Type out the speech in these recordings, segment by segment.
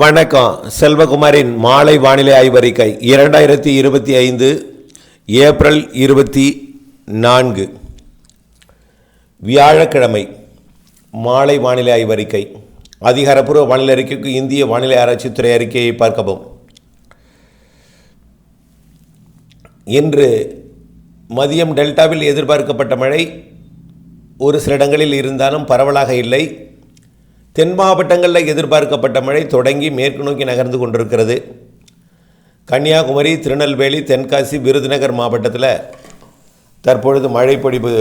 வணக்கம். செல்வகுமாரின் மாலை வானிலை ஆய்வறிக்கை இரண்டாயிரத்தி இருபத்தி ஐந்து ஏப்ரல் இருபத்தி நான்கு. வியாழக்கிழமை மாலை வானிலை ஆய்வறிக்கை. அதிகாரப்பூர்வ வானிலை அறிக்கைக்கு இந்திய வானிலை ஆராய்ச்சித்துறை அறிக்கையை பார்க்கவும். இன்று மதியம் டெல்டாவில் எதிர்பார்க்கப்பட்ட மழை ஒரு சில இடங்களில் இருந்தாலும் பரவலாக இல்லை. தென் மாவட்டங்களில் எதிர்பார்க்கப்பட்ட மழை தொடங்கி மேற்கு நோக்கி நகர்ந்து கொண்டிருக்கிறது. கன்னியாகுமரி திருநெல்வேலி தென்காசி விருதுநகர் மாவட்டத்தில் தற்பொழுது மழைப்பொழிவு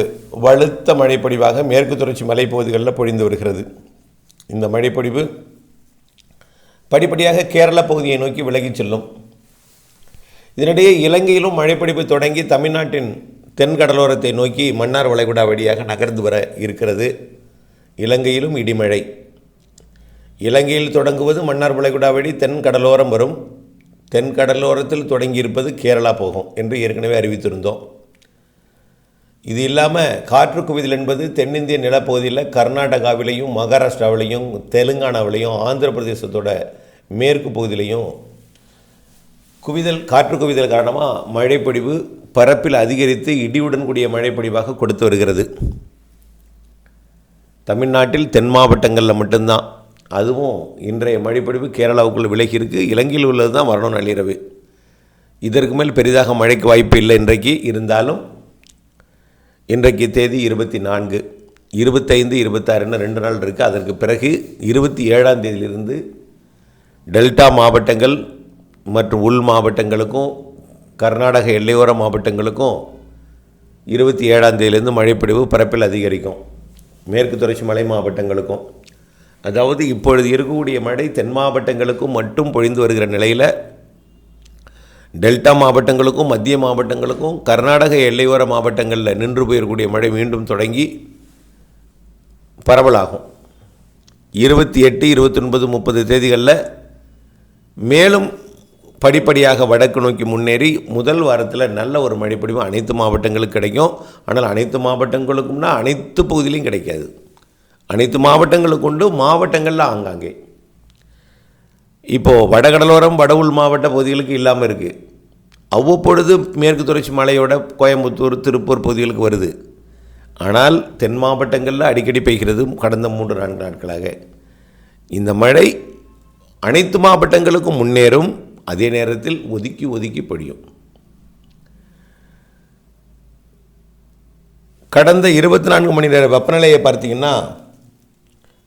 வலுத்த மழைப்பொழிவாக மேற்கு தொடர்ச்சி மலைப்பகுதிகளில் பொழிந்து வருகிறது. இந்த மழைப்பொழிவு படிப்படியாக கேரள பகுதியை நோக்கி விலகிச் செல்லும். இதனிடையே இலங்கையிலும் மழைப்பிடிப்பு தொடங்கி தமிழ்நாட்டின் தென் கடலோரத்தை நோக்கி மன்னார் வளைகுடா வழியாக நகர்ந்து வர இருக்கிறது. இலங்கையிலும் இடிமழை. இலங்கையில் தொடங்குவது மன்னார் வளைகுடா வழி தென் கடலோரம் வரும். தென் கடலோரத்தில் தொடங்கியிருப்பது கேரளா போகும் என்று ஏற்கனவே அறிவித்திருந்தோம். இது இல்லாமல் காற்று குவிதல் என்பது தென்னிந்திய நிலப்பகுதியில் கர்நாடகாவிலையும் மகாராஷ்டிராவிலையும் தெலுங்கானாவிலையும் ஆந்திர பிரதேசத்தோட மேற்கு பகுதியிலையும் குவிதல் காற்று குவிதல் காரணமாக மழைப்பொழிவு பரப்பில் அதிகரித்து இடியுடன் கூடிய மழைப்பொழிவாக கொடுத்து வருகிறது. தமிழ்நாட்டில் தென் மாவட்டங்களில் மட்டும்தான். அதுவும் இன்றைய மழைப்பொழிவு கேரளாவுக்குள்ள விலகி இருக்குது இலங்கையில் உள்ளது தான் வரணும் நள்ளிரவு இதற்கு மேல் பெரிதாக மழைக்கு வாய்ப்பு இல்லை இன்றைக்கு. இருந்தாலும் இன்றைக்கு தேதி இருபத்தி நான்கு இருபத்தைந்து இருபத்தாறுன்னு ரெண்டு நாள் இருக்குது அதற்கு பிறகு இருபத்தி ஏழாம் தேதியிலிருந்து டெல்டா மாவட்டங்கள் மற்றும் உள் மாவட்டங்களுக்கும் கர்நாடக எல்லையோர மாவட்டங்களுக்கும் இருபத்தி ஏழாம் தேதியிலேருந்து மழைப்பொழிவு பரப்பில் அதிகரிக்கும். மேற்கு தொடர்ச்சி மலை மாவட்டங்களுக்கும். அதாவது இப்பொழுது இருக்கக்கூடிய மழை தென் மாவட்டங்களுக்கும் மட்டும் பொழிந்து வருகிற நிலையில் டெல்டா மாவட்டங்களுக்கும் மத்திய மாவட்டங்களுக்கும் கர்நாடக எல்லையோர மாவட்டங்களில் நின்று போயிருக்கக்கூடிய மழை மீண்டும் தொடங்கி பரவலாகும். இருபத்தி எட்டு இருபத்தொன்பது முப்பது தேதிகளில் மேலும் படிப்படியாக வடக்கு நோக்கி முன்னேறி முதல் வாரத்தில் நல்ல ஒரு மழைப்பொழிவு அனைத்து மாவட்டங்களுக்கு கிடைக்கும். ஆனால் அனைத்து மாவட்டங்களுக்கும்னா அனைத்து பகுதியிலையும் கிடைக்காது. அனைத்து மாவட்டங்களுக்கு உண்டு மாவட்டங்களில் ஆங்காங்கே. இப்போது வடகடலோரம் வட உள் மாவட்ட பகுதிகளுக்கு இல்லாமல் இருக்குது அவ்வப்பொழுது மேற்கு தொடர்ச்சி மலையோட கோயம்புத்தூர் திருப்பூர் பகுதிகளுக்கு வருது. ஆனால் தென் மாவட்டங்களில் அடிக்கடி பெய்கிறது கடந்த மூன்று நான்கு நாட்களாக. இந்த மழை அனைத்து மாவட்டங்களுக்கும் முன்னேறும் அதே நேரத்தில் ஒதுக்கி ஒதுக்கி படியும் கடந்த இருபத்தி நான்கு மணி நேர வெப்பநிலையை பார்த்தீங்கன்னா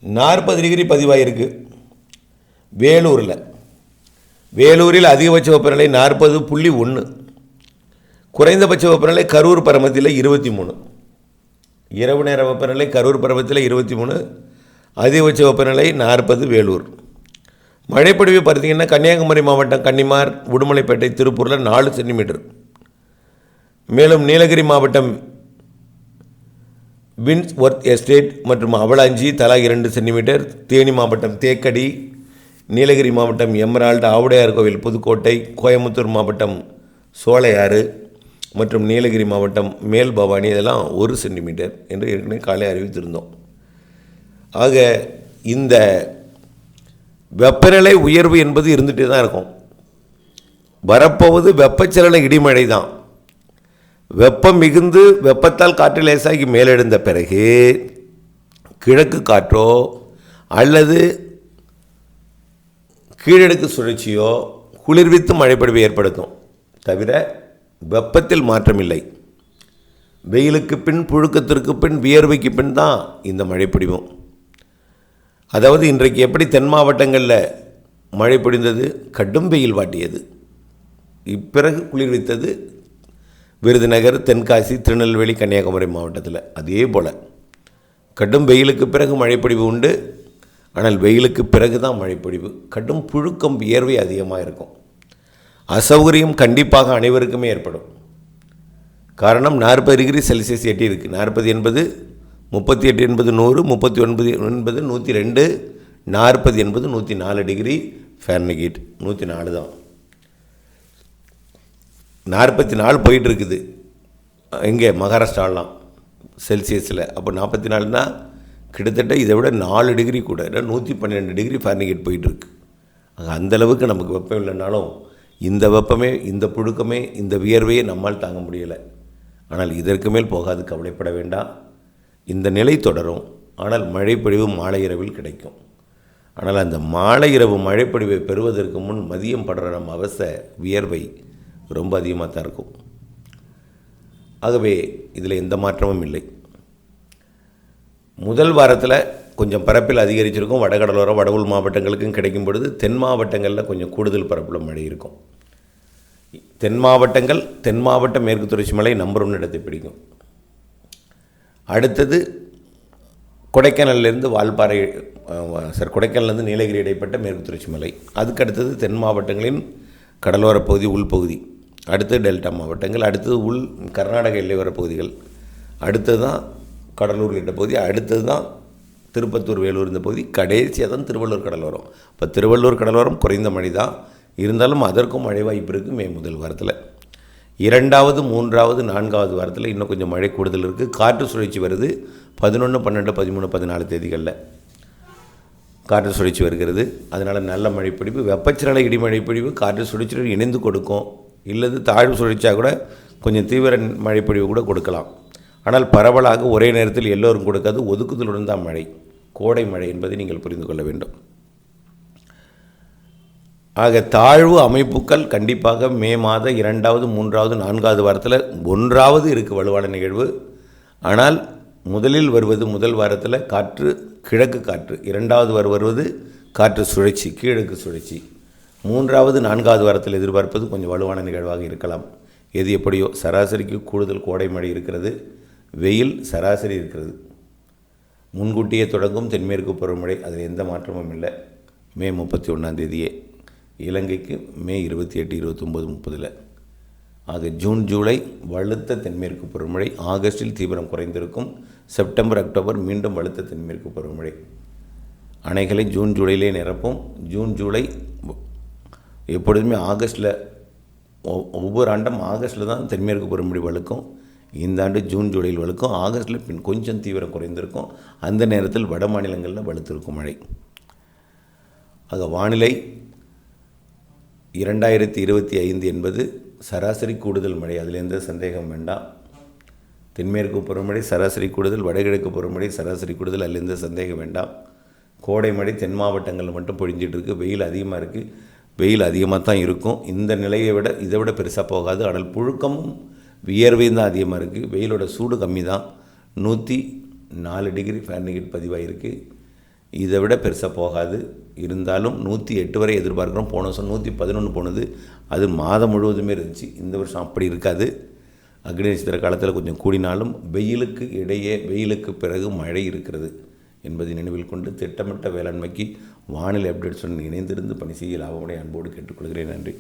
நாற்பது டிகிரி பதிவாயிருக்கு. வேலூரில். வேலூரில் அதிகபட்ச வெப்பநிலை நாற்பது புள்ளி ஒன்று குறைந்தபட்ச வெப்பநிலை கரூர் பரமத்தில் இருபத்தி மூணு. இரவு நேர வெப்பநிலை கரூர் பருவத்தில் இருபத்தி மூணு. அதிகபட்ச வெப்பநிலை நாற்பது வேலூர். மழைப்பொழிவு பார்த்தீங்கன்னா கன்னியாகுமரி மாவட்டம் கன்னிமார் உடுமலைப்பேட்டை திருப்பூரில் நாலு சென்டிமீட்டர். மேலும் நீலகிரி மாவட்டம் வின்ஸ் ஒர்த் எஸ்டேட் மற்றும் அவலாஞ்சி தலா இரண்டு சென்டிமீட்டர் தேனி மாவட்டம் தேக்கடி நீலகிரி மாவட்டம் எமரால்டு ஆவுடையார் கோவில் புதுக்கோட்டை கோயம்புத்தூர் மாவட்டம் சோலையாறு மற்றும் நீலகிரி மாவட்டம் மேல் பவானி இதெல்லாம் ஒரு சென்டிமீட்டர் என்று ஏற்கனவே காலை அறிவித்திருந்தோம். ஆக இந்த வெப்பநிலை உயர்வு என்பது இருந்துகிட்டே தான் இருக்கும். வரப்போவது வெப்பச்சலன இடிமழை தான். வெப்பம் மிகுந்து வெப்பத்தால் காற்று லேசாகி மேலெழுந்த பிறகு கிழக்கு காற்றோ அல்லது கீழடுக்கு சுழற்சியோ குளிர்வித்து மழைப்பொழிவை ஏற்படுத்தும். தவிர வெப்பத்தில் மாற்றமில்லை. வெயிலுக்கு பின் புழுக்கத்திற்கு பின் வியர்வைக்கு பின் தான் இந்த மழை அதாவது இன்றைக்கு எப்படி தென் மாவட்டங்களில் மழை பொழிந்தது? கடும் வெயில் வாட்டியது. இப்பிறகு குளிர்வித்தது விருதுநகர் தென்காசி திருநெல்வேலி கன்னியாகுமரி மாவட்டத்தில் அதே போல். கடும் வெயிலுக்கு பிறகு மழைப்பொழிவு உண்டு. ஆனால் வெயிலுக்கு பிறகு தான் மழைப்பொழிவு. கடும் புழுக்கம் வியர்வை அதிகமாக இருக்கும் அசௌகரியம் கண்டிப்பாக அனைவருக்குமே ஏற்படும். காரணம் நாற்பது டிகிரி செல்சியஸ் எட்டி இருக்குது நாற்பது என்பது முப்பத்தி எட்டு என்பது நூறு முப்பத்தி ஒன்பது என்பது நூற்றி ரெண்டு நாற்பது என்பது நூற்றி நாலு டிகிரி ஃபேர்னகீட் நூற்றி நாலு தான். நாற்பத்தி நாலு போயிட்டு இருக்குது எங்கே? மகாராஷ்டிராலாம் செல்சியஸில். அப்போ நாற்பத்தி நாலுனா கிட்டத்தட்ட இதை விட நாலு டிகிரி கூட இல்லை நூற்றி பன்னெண்டு டிகிரி ஃபாரினிகேட் போயிட்டுருக்கு. ஆக அந்தளவுக்கு நமக்கு வெப்பம் இல்லைனாலும் இந்த வெப்பமே இந்த புழுக்கமே இந்த வியர்வையே நம்மால் தாங்க முடியலை. ஆனால் இதற்கு மேல் போகாது கவலைப்பட வேண்டாம். இந்த நிலை தொடரும். ஆனால் மழைப்பொழிவு மாலை இரவில் கிடைக்கும். ஆனால் அந்த மாலை இரவு மழைப்பொழிவை பெறுவதற்கு முன் மதியம் படுற நம் அவச வியர்வை ரொம்ப அதிகமாக தான் இருக்கும். ஆகவே இதில் எந்த மாற்றமும் இல்லை. முதல் வாரத்தில் கொஞ்சம் பரப்பில் அதிகரிச்சிருக்கும். வடகடலோரம் வட உள் மாவட்டங்களுக்கும் கிடைக்கும் பொழுது தென் மாவட்டங்களில் கொஞ்சம் கூடுதல் பரப்பில் மழை இருக்கும். தென் மாவட்டங்கள் தென் மாவட்ட மேற்கு தொடர்ச்சி மலை நம்பர் ஒன்று இடத்தை பிடிக்கும். அடுத்தது கொடைக்கானல்லேருந்து வால்பாறை சார் கொடைக்கானல்லேருந்து நீலகிரி இடைப்பட்ட மேற்கு தொடர்ச்சி மலை. அதுக்கு அடுத்தது தென் மாவட்டங்களின் கடலோரப் பகுதி உள்பகுதி. அடுத்து டெல்டா மாவட்டங்கள் அடுத்தது உள் கர்நாடக எல்லையோர பகுதிகள் அடுத்தது தான் கடலூர் உள்ளிட்ட பகுதி அடுத்தது தான் திருப்பத்தூர் வேலூர் இந்த பகுதி. கடைசியாக தான் திருவள்ளூர் கடலோரம் இப்போ திருவள்ளூர் கடலோரம் குறைந்த மழை தான். இருந்தாலும் அதற்கும் மழை வாய்ப்பு இருக்குது மே முதல் வாரத்தில். இரண்டாவது மூன்றாவது நான்காவது வாரத்தில் இன்னும் கொஞ்சம் மழை கூடுதல் இருக்குது காற்று சுழற்சி வருது பதினொன்று பன்னெண்டு பதிமூணு பதினாலு தேதிகளில். காற்று சுழற்சி வருகிறது. அதனால் நல்ல மழைப்பிடிப்பு. வெப்பச்சலன இடிமழைப்பிடிவு காற்று சுழற்சியுடன் இணைந்து கொடுக்கும். இல்லது தாழ்வு சுழற்சியாக கூட கொஞ்சம் தீவிர மழைப்பொழிவு கூட கொடுக்கலாம். ஆனால் பரவலாக ஒரே நேரத்தில் எல்லோரும் கொடுக்காது ஒதுக்குதலுடன் தான் மழை. கோடை மழை என்பதை நீங்கள் புரிந்து கொள்ள வேண்டும். ஆக தாழ்வு அமைப்புகள் கண்டிப்பாக மே மாத இரண்டாவது மூன்றாவது நான்காவது வாரத்தில் ஒன்றாவது இருக்குது வலுவான நிகழ்வு. ஆனால் முதலில் வருவது முதல் வாரத்தில் காற்று கிழக்கு காற்று இரண்டாவது வர வருவது காற்று சுழற்சி கீழக்கு சுழற்சி. மூன்றாவது நான்காவது வாரத்தில் எதிர்பார்ப்பது கொஞ்சம் வலுவான நிகழ்வாக இருக்கலாம். எது எப்படியோ சராசரிக்கு கூடுதல் கோடை மழை இருக்கிறது. வெயில் சராசரி இருக்கிறது. முன்கூட்டியே தொடங்கும் தென்மேற்கு பருவமழை அதில் எந்த மாற்றமும் இல்லை. மே முப்பத்தி ஒன்றாம் தேதியே. இலங்கைக்கு மே இருபத்தி எட்டு இருபத்தொம்போது முப்பதில். ஆக ஜூன் ஜூலை வலுத்த தென்மேற்கு பருவமழை. ஆகஸ்டில் தீவிரம் குறைந்திருக்கும். செப்டம்பர் அக்டோபர் மீண்டும் வலுத்த தென்மேற்கு பருவமழை. அணைகளை ஜூன் ஜூலையிலே நிரப்பும். ஜூன் ஜூலை எப்பொழுதுமே ஆகஸ்ட்டில் ஒவ்வொரு ஆண்டும் ஆகஸ்ட்டில் தான் தென்மேற்கு பருவமழை வலுக்கும் இந்த ஆண்டு ஜூன் ஜூலையில் வலுக்கும் ஆகஸ்ட்டில் பின் கொஞ்சம் தீவிரம் குறைந்திருக்கும். அந்த நேரத்தில் வட மாநிலங்களில் வலுத்திருக்கும் மழை. ஆக வானிலை இரண்டாயிரத்தி இருபத்தி ஐந்து என்பது சராசரி கூடுதல் மழை. அதில் எந்த சந்தேகம் வேண்டாம். தென்மேற்கு பருவமழை சராசரி கூடுதல் வடகிழக்கு பருவமழை சராசரி கூடுதல் அதில் எந்த சந்தேகம் வேண்டாம். கோடை மழை தென் மாவட்டங்களில் மட்டும் பொழிஞ்சிட்டு இருக்குது வெயில் அதிகமாக இருக்குது வெயில் அதிகமாக தான் இருக்கும். இந்த நிலையை விட இதை விட பெருசாக போகாது. ஆனால் புழுக்கமும் வியர்வையும் தான் அதிகமாக இருக்குது வெயிலோட சூடு கம்மி தான். நூற்றி நாலு டிகிரி ஃபேரன்ஹீட் பதிவாயிருக்கு. இதை விட பெருசாக போகாது. இருந்தாலும் நூற்றி எட்டு வரை எதிர்பார்க்குறோம். போன வருஷம் நூற்றி பதினொன்று போனது. அது மாதம் முழுவதுமே இருந்துச்சு. இந்த வருஷம் அப்படி இருக்காது. அக்னி நட்சத்திர காலத்தில் கொஞ்சம் கூடினாலும் வெயிலுக்கு இடையே வெயிலுக்கு பிறகு மழை இருக்கிறது. என்பதை நினைவில் கொண்டு திட்டமிட்ட வேளாண்மைக்கு வானிலை அப்டேட்ஸுடன் இணைந்திருந்து பணி செய்ய லாபமுடைய அன்போடு கேட்டுக்கொள்கிறேன். நன்றி.